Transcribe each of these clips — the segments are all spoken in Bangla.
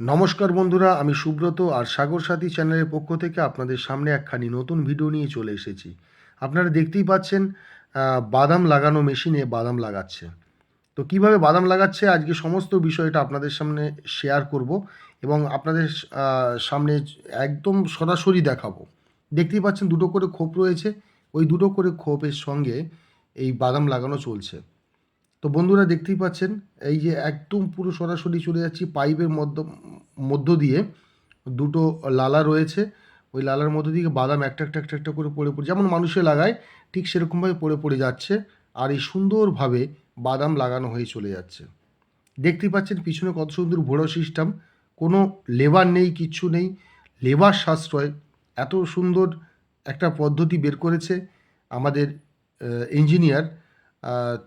নমস্কার বন্ধুরা, আমি সুব্রত আর সাগর সাথী চ্যানেলের পক্ষ থেকে আপনাদের সামনে একখানি নতুন ভিডিও নিয়ে চলে এসেছি। আপনারা দেখতেই পাচ্ছেন বাদাম লাগানো মেশিনে বাদাম লাগাচ্ছে। তো কীভাবে বাদাম লাগাচ্ছে, আজকে সমস্ত বিষয়টা আপনাদের সামনে শেয়ার করব এবং আপনাদের সামনে একদম সরাসরি দেখাবো। দেখতেই পাচ্ছেন দুটো করে খোপ রয়েছে, ওই দুটো করে খোপের সঙ্গে এই বাদাম লাগানো চলছে। তো বন্ধুরা দেখতেই পাচ্ছেন, এই যে একদম পুরো সরাসরি চলে যাচ্ছি পাইপের মধ্য মধ্য দিয়ে। দুটো লালা রয়েছে, ওই লালার মধ্য দিয়ে বাদাম একটা একটা একটা একটা করে পড়ে পড়ে, যেমন মানুষে লাগায়, ঠিক সেরকমভাবে পড়ে পড়ে যাচ্ছে আর এই সুন্দরভাবে বাদাম লাগানো হয়ে চলে যাচ্ছে। দেখতেই পাচ্ছেন পিছনে কত সুন্দর ভোড়ো সিস্টেম কোনো লেবার নেই, কিচ্ছু নেই, লেবার সাশ্রয়, এত সুন্দর একটা পদ্ধতি বের করেছে আমাদের ইঞ্জিনিয়ার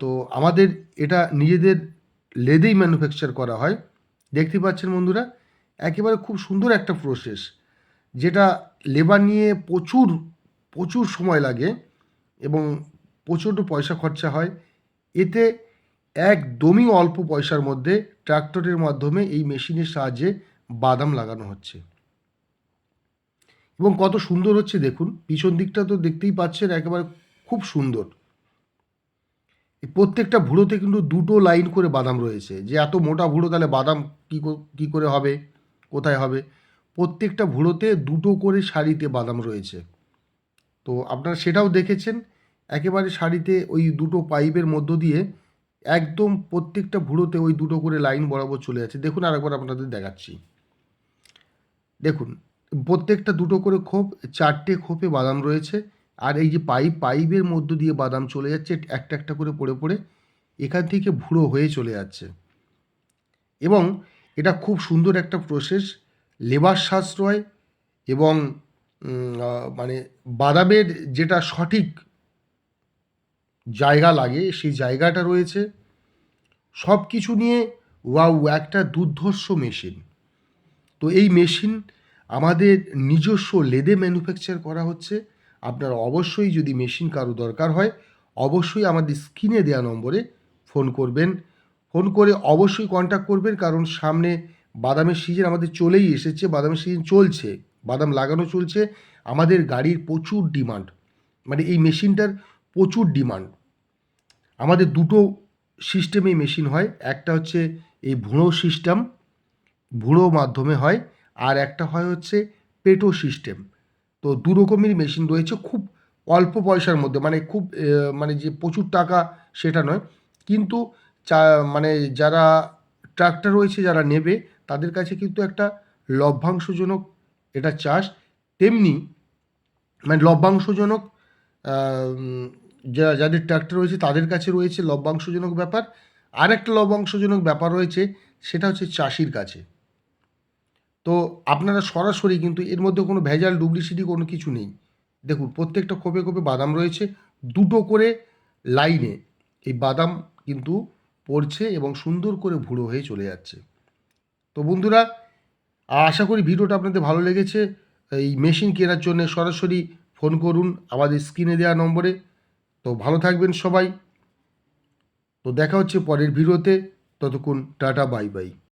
তো আমাদের এটা নিজেদের লেদেই ম্যানুফ্যাকচার করা হয়। দেখতে পাচ্ছেন বন্ধুরা, একেবারে খুব সুন্দর একটা প্রসেস যেটা লেবার নিয়ে প্রচুর প্রচুর সময় লাগে এবং প্রচণ্ড পয়সা খরচা হয়। এতে একদমই অল্প পয়সার মধ্যে ট্রাক্টরের মাধ্যমে এই মেশিনের সাহায্যে বাদাম লাগানো হচ্ছে। এবং কত সুন্দর হচ্ছে, দেখুন, পিছন দিকটা তো দেখতেই পাচ্ছেন, একেবারে খুব সুন্দর। প্রত্যেকটা ভুড়োতে কিন্তু দুটো লাইন করে বাদাম রয়েছে। যে এত মোটা ভুড়ো, তাহলে বাদাম কী কী করে হবে? কোথায় হবে? প্রত্যেকটা ভুড়োতে দুটো করে শাড়িতে বাদাম রয়েছে। তো আপনারা সেটাও দেখেছেন, একেবারে শাড়িতে ওই দুটো পাইপের মধ্য দিয়ে একদম প্রত্যেকটা ভুড়োতে ওই দুটো করে লাইন বরাবর চলে যাচ্ছে। দেখুন আরেকবার আপনাদের দেখাচ্ছি। দেখুন, প্রত্যেকটা দুটো করে খোপ, চারটে খোপে বাদাম রয়েছে। আর এই যে পাইপ, পাইপের মধ্য দিয়ে বাদাম চলে যাচ্ছে, একটা একটা করে পড়ে পড়ে এখান থেকে ভুড়ো হয়ে চলে যাচ্ছে। এবং এটা খুব সুন্দর একটা প্রসেস লেবার সাশ্রয় এবং মানে বাদামের যেটা সঠিক জায়গা লাগে, সেই জায়গাটা রয়েছে। সব কিছু নিয়ে, ওয়াও, একটা দুর্ধর্ষ মেশিন। তো এই মেশিন আমাদের নিজস্ব লেদে ম্যানুফ্যাকচার করা হচ্ছে। আপনারা অবশ্যই যদি মেশিন কারও দরকার হয়, অবশ্যই আমাদের স্ক্রিনে দেওয়া নম্বরে ফোন করবেন। ফোন করে অবশ্যই কন্ট্যাক্ট করবেন, কারণ সামনে বাদামের সিজন আমাদের চলেই এসেছে, বাদামের সিজন চলছে, বাদাম লাগানো চলছে, আমাদের গাড়ির প্রচুর ডিমান্ড মানে এই মেশিনটার প্রচুর ডিমান্ড আমাদের দুটো সিস্টেমে মেশিন হয়, একটা হচ্ছে এই ভুঁড়ো সিস্টেম ভুঁড়ো মাধ্যমে হয়, আর একটা হয় হচ্ছে পেটো সিস্টেম তো দু রকমের মেশিন রয়েছে খুব অল্প পয়সার মধ্যে মানে খুব মানে যে প্রচুর টাকা সেটা নয়। কিন্তু চা মানে যারা ট্রাক্টর রয়েছে যারা নেবে তাদের কাছে কিন্তু একটা লভ্যাংশজনক এটা চাষ। তেমনি মানে লভ্যাংশজনক আহ, উম, যা যাদের ট্রাক্টর রয়েছে তাদের কাছে রয়েছে লভ্যাংশজনক ব্যাপার। আর একটা লভ্যাংশজনক ব্যাপার রয়েছে সেটা হচ্ছে চাষির কাছে। তো আপনারা সরাসরি কিন্তু এর মধ্যে কোনো ভেজাল ডুপ্লিসিটি কোনো কিছু নেই। দেখুন, প্রত্যেকটা খোপে খোপে বাদাম রয়েছে। দুটো করে লাইনে এই বাদাম কিন্তু পড়ছে এবং সুন্দর করে ভুড়ো হয়ে চলে যাচ্ছে। তো বন্ধুরা, আশা করি ভিডিওটা আপনাদের ভালো লেগেছে। এই মেশিন কেনার জন্য সরাসরি ফোন করুন আমাদের স্ক্রিনে দেওয়া নম্বরে। তো ভালো থাকবেন সবাই। তো দেখা হচ্ছে পরের ভিডিওতে। ততক্ষণ টাটা বাই বাই